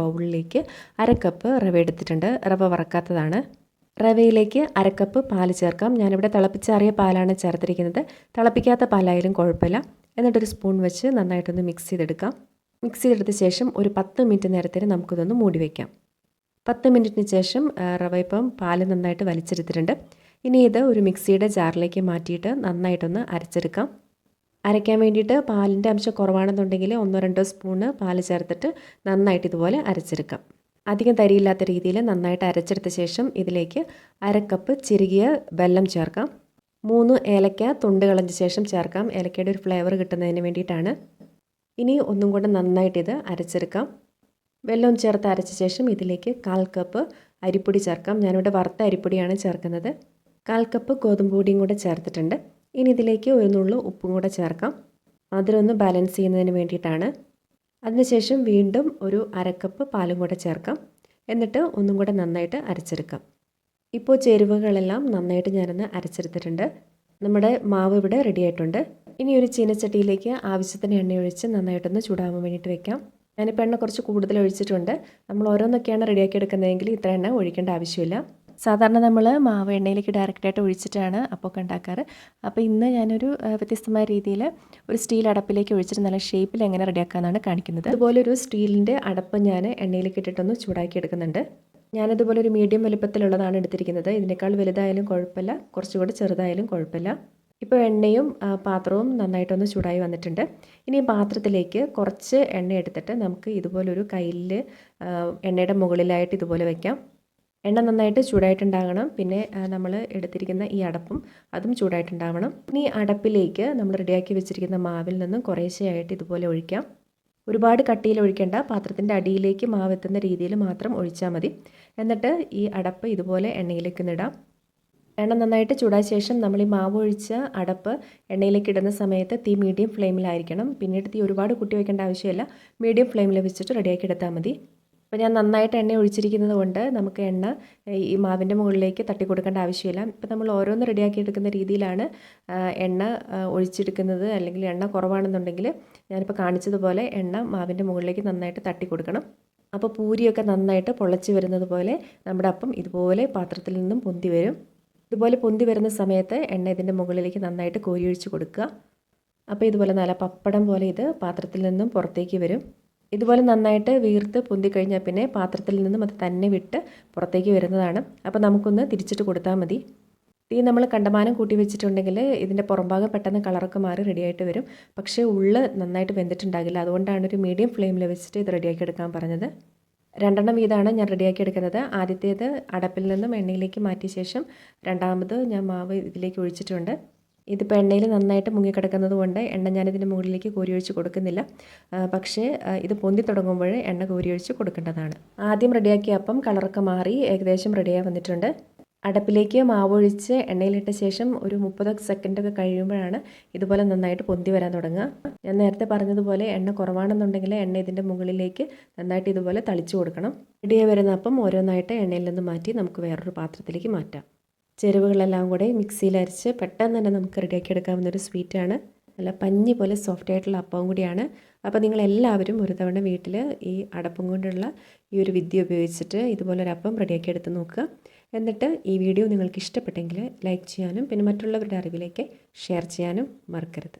ബൗളിലേക്ക് അരക്കപ്പ് റവ എടുത്തിട്ടുണ്ട്. റവ വറക്കാത്തതാണ്. റവയിലേക്ക് അരക്കപ്പ് പാൽ ചേർക്കാം. ഞാനിവിടെ തിളപ്പിച്ചാറിയ പാലാണ് ചേർത്തിരിക്കുന്നത്. തിളപ്പിക്കാത്ത പാലായാലും കുഴപ്പമില്ല. എന്നിട്ടൊരു സ്പൂൺ വെച്ച് നന്നായിട്ടൊന്ന് മിക്സ് ചെയ്തെടുക്കാം. മിക്സ് ചെയ്തെടുത്ത ശേഷം ഒരു പത്ത് മിനിറ്റ് നേരത്തിന് നമുക്കിതൊന്ന് മൂടി വയ്ക്കാം പത്ത് മിനിറ്റിന് ശേഷം റവ ഇപ്പം പാൽ നന്നായിട്ട് വലിച്ചെടുത്തിട്ടുണ്ട്. ഇനി ഇത് ഒരു മിക്സിയുടെ ജാറിലേക്ക് മാറ്റിയിട്ട് നന്നായിട്ടൊന്ന് അരച്ചെടുക്കാം. അരയ്ക്കാൻ വേണ്ടിയിട്ട് പാലിന്റെ അംശം കുറവാണെന്നുണ്ടെങ്കിൽ ഒന്നോ രണ്ടോ സ്പൂണ് പാൽ ചേർത്തിട്ട് നന്നായിട്ട് ഇതുപോലെ അരച്ചെടുക്കാം. അധികം തരിയില്ലാത്ത രീതിയിൽ നന്നായിട്ട് അരച്ചെടുത്ത ശേഷം ഇതിലേക്ക് അരക്കപ്പ് ചിരുകിയ വെല്ലം ചേർക്കാം. മൂന്ന് ഏലക്ക തൊണ്ട് കളഞ്ഞ ശേഷം ചേർക്കാം. ഏലക്കയുടെ ഒരു ഫ്ലേവർ കിട്ടുന്നതിന് വേണ്ടിയിട്ടാണ്. ഇനി ഒന്നും കൂടെ നന്നായിട്ട് ഇത് അരച്ചെടുക്കാം. വെല്ലം ചേർത്ത് അരച്ച ശേഷം ഇതിലേക്ക് കാൽ കപ്പ് അരിപ്പൊടി ചേർക്കാം. ഞാനിവിടെ വറുത്ത അരിപ്പൊടിയാണ് ചേർക്കുന്നത്. കാൽ കപ്പ് ഗോതമ്പ് പൊടിയും കൂടെ ചേർത്തിട്ടുണ്ട്. ഇനി ഇതിലേക്ക് ഒരു നുള്ളു ഉപ്പും കൂടെ ചേർക്കാം. മധുരമൊന്ന് ബാലൻസ് ചെയ്യുന്നതിന് വേണ്ടിയിട്ടാണ്. അതിനുശേഷം വീണ്ടും ഒരു അരക്കപ്പ് പാലും കൂടെ ചേർക്കാം. എന്നിട്ട് ഒന്നും കൂടെ നന്നായിട്ട് അരച്ചെടുക്കാം. ഇപ്പോൾ ചേരുവകളെല്ലാം നന്നായിട്ട് ഞാനൊന്ന് അരച്ചെടുത്തിട്ടുണ്ട്. നമ്മുടെ മാവ് ഇവിടെ റെഡി ആയിട്ടുണ്ട്. ഇനി ഒരു ചീനച്ചട്ടിയിലേക്ക് ആവശ്യത്തിന് എണ്ണ ഒഴിച്ച് നന്നായിട്ടൊന്ന് ചൂടാകാൻ വേണ്ടിയിട്ട് വെക്കാം. ഞാനിപ്പോൾ എണ്ണ കുറച്ച് കൂടുതൽ ഒഴിച്ചിട്ടുണ്ട്. നമ്മൾ ഓരോന്നൊക്കെയാണ് റെഡിയാക്കി എടുക്കുന്നതെങ്കിൽ ഇത്ര എണ്ണ ഒഴിക്കേണ്ട ആവശ്യമില്ല. സാധാരണ നമ്മൾ മാവ് എണ്ണയിലേക്ക് ഡയറക്റ്റായിട്ട് ഒഴിച്ചിട്ടാണ് അപ്പമൊക്കെ ഉണ്ടാക്കാറ്. അപ്പോൾ ഇന്ന് ഞാനൊരു വ്യത്യസ്തമായ രീതിയിൽ ഒരു സ്റ്റീൽ അടപ്പിലേക്ക് ഒഴിച്ചിട്ട് നല്ല ഷേപ്പിൽ എങ്ങനെ റെഡിയാക്കാമെന്നാണ് കാണിക്കുന്നത്. അതുപോലെ ഒരു സ്റ്റീലിന്റെ അടപ്പ് ഞാൻ എണ്ണയിലേക്ക് ഇട്ടിട്ടൊന്ന് ചൂടാക്കി എടുക്കുന്നുണ്ട്. ഞാനിതുപോലെ ഒരു മീഡിയം വലുപ്പത്തിലുള്ളതാണ് എടുത്തിരിക്കുന്നത്. ഇതിനേക്കാൾ വലുതായാലും കുഴപ്പമില്ല. കുറച്ചുകൂടി ചെറുതായാലും കുഴപ്പമില്ല. ഇപ്പോൾ എണ്ണയും പാത്രവും നന്നായിട്ടൊന്ന് ചൂടായി വന്നിട്ടുണ്ട്. ഇനി പാത്രത്തിലേക്ക് കുറച്ച് എണ്ണ എടുത്തിട്ട് നമുക്ക് ഇതുപോലൊരു കയ്യിൽ എണ്ണയുടെ മുകളിലായിട്ട് ഇതുപോലെ വയ്ക്കാം എണ്ണ നന്നായിട്ട് ചൂടായിട്ടുണ്ടാകണം. പിന്നെ നമ്മൾ എടുത്തിരിക്കുന്ന ഈ അടപ്പും അതും ചൂടായിട്ടുണ്ടാവണം. ഇനി അടപ്പിലേക്ക് നമ്മൾ റെഡിയാക്കി വെച്ചിരിക്കുന്ന മാവിൽ നിന്നും കുറേശ്ശെയായിട്ട് ഇതുപോലെ ഒഴിക്കാം. ഒരുപാട് കട്ടിയിൽ ഒഴിക്കേണ്ട പാത്രത്തിന്റെ അടിയിലേക്ക് മാവ് എത്തുന്ന രീതിയിൽ മാത്രം ഒഴിച്ചാൽ മതി. എന്നിട്ട് ഈ അടപ്പ് ഇതുപോലെ എണ്ണയിലേക്ക് നിടാം എണ്ണ നന്നായിട്ട് ചൂടായ ശേഷം നമ്മൾ ഈ മാവ് ഒഴിച്ച അടപ്പ് എണ്ണയിലേക്ക് ഇടുന്ന സമയത്ത് തീ മീഡിയം ഫ്ലെയിമിലായിരിക്കണം. പിന്നീട് തീ ഒരുപാട് കുട്ടി വയ്ക്കേണ്ട ആവശ്യമില്ല. മീഡിയം ഫ്ലെയിമിൽ വെച്ചിട്ട് റെഡിയാക്കി എടുത്താൽ മതി. അപ്പോൾ ഞാൻ നന്നായിട്ട് എണ്ണ ഒഴിച്ചിരിക്കുന്നത് കൊണ്ട് നമുക്ക് എണ്ണ ഈ മാവിന്റെ മുകളിലേക്ക് തട്ടി കൊടുക്കേണ്ട ആവശ്യമില്ല. ഇപ്പോൾ നമ്മൾ ഓരോന്ന് റെഡിയാക്കി എടുക്കുന്ന രീതിയിലാണ് എണ്ണ ഒഴിച്ചെടുക്കുന്നത്. അല്ലെങ്കിൽ എണ്ണ കുറവാണെന്നുണ്ടെങ്കിൽ ഞാനിപ്പോൾ കാണിച്ചതുപോലെ എണ്ണ മാവിന്റെ മുകളിലേക്ക് നന്നായിട്ട് തട്ടി കൊടുക്കണം. അപ്പോൾ പൂരിയൊക്കെ നന്നായിട്ട് പൊളച്ച് വരുന്നത് പോലെ നമ്മുടെ അപ്പം ഇതുപോലെ പാത്രത്തിൽ നിന്നും പൊന്തി വരും. ഇതുപോലെ പൊന്തി വരുന്ന സമയത്ത് എണ്ണ ഇതിന്റെ മുകളിലേക്ക് നന്നായിട്ട് കോരി ഒഴിച്ച് കൊടുക്കുക. അപ്പോൾ ഇതുപോലെ നല്ല പപ്പടം പോലെ ഇത് പാത്രത്തിൽ നിന്നും പുറത്തേക്ക് വരും. ഇതുപോലെ നന്നായിട്ട് വീർത്ത് പൊന്തിക്കഴിഞ്ഞാൽ പിന്നെ പാത്രത്തിൽ നിന്നും അത് തന്നെ വിട്ട് പുറത്തേക്ക് വരുന്നതാണ്. അപ്പോൾ നമുക്കൊന്ന് തിരിച്ചിട്ട് കൊടുത്താൽ മതി. തീ നമ്മൾ കണ്ടമാനം കൂട്ടി വെച്ചിട്ടുണ്ടെങ്കിൽ ഇതിന്റെ പുറംഭാഗം പെട്ടെന്ന് കളറൊക്കെ മാറി റെഡിയായിട്ട് വരും. പക്ഷേ ഉള്ള് നന്നായിട്ട് വെന്തിട്ടുണ്ടാകില്ല. അതുകൊണ്ടാണ് ഒരു മീഡിയം ഫ്ലെയിമിൽ വെച്ചിട്ട് ഇത് റെഡിയാക്കി എടുക്കാൻ പറഞ്ഞത്. രണ്ടെണ്ണം വീതമാണ് ഞാൻ റെഡിയാക്കി എടുക്കുന്നത്. ആദ്യത്തേത് അടപ്പിൽ നിന്നും എണ്ണയിലേക്ക് മാറ്റിയ ശേഷം രണ്ടാമത് ഞാൻ മാവ് ഇതിലേക്ക് ഒഴിച്ചിട്ടുണ്ട്. ഇതിപ്പോൾ എണ്ണയിൽ നന്നായിട്ട് മുങ്ങിക്കിടക്കുന്നത് കൊണ്ട് എണ്ണ ഞാനിതിന്റെ മുകളിലേക്ക് കോരിയൊഴിച്ച് കൊടുക്കുന്നില്ല. പക്ഷേ ഇത് പൊന്തി തുടങ്ങുമ്പോൾ എണ്ണ കോരിയൊഴിച്ച് കൊടുക്കേണ്ടതാണ്. ആദ്യം റെഡിയാക്കിയ അപ്പം കളറൊക്കെ മാറി ഏകദേശം റെഡിയായി വന്നിട്ടുണ്ട്. അടപ്പിലേക്ക് മാവൊഴിച്ച് എണ്ണയിലിട്ട ശേഷം ഒരു മുപ്പത് സെക്കൻഡൊക്കെ കഴിയുമ്പോഴാണ് ഇതുപോലെ നന്നായിട്ട് പൊന്തി വരാൻ തുടങ്ങുക. ഞാൻ നേരത്തെ പറഞ്ഞതുപോലെ എണ്ണ കുറവാണെന്നുണ്ടെങ്കിൽ എണ്ണ ഇതിന്റെ മുകളിലേക്ക് നന്നായിട്ട് ഇതുപോലെ തളിച്ചു കൊടുക്കണം. റെഡിയായി വരുന്ന അപ്പം ഓരോന്നായിട്ട് എണ്ണയിൽ നിന്ന് മാറ്റി നമുക്ക് വേറൊരു പാത്രത്തിലേക്ക് മാറ്റാം. ചേരുവകളെല്ലാം കൂടെ മിക്സിയിൽ അരച്ച് പെട്ടെന്ന് തന്നെ നമുക്ക് റെഡിയാക്കി എടുക്കാവുന്നൊരു സ്വീറ്റാണ് നല്ല പഞ്ഞി പോലെ സോഫ്റ്റ് ആയിട്ടുള്ള അപ്പവും കൂടിയാണ്. അപ്പോൾ നിങ്ങളെല്ലാവരും ഒരു തവണ വീട്ടിൽ ഈ അടപ്പം കൊണ്ടുള്ള ഈ ഒരു വിദ്യ ഉപയോഗിച്ചിട്ട് ഇതുപോലൊരു അപ്പം റെഡിയാക്കി എടുത്ത് നോക്കുക. എന്നിട്ട് ഈ വീഡിയോ നിങ്ങൾക്ക് ഇഷ്ടപ്പെട്ടെങ്കിൽ ലൈക്ക് ചെയ്യാനും പിന്നെ മറ്റുള്ളവരുടെ അറിവിലേക്ക് ഷെയർ ചെയ്യാനും മറക്കരുത്.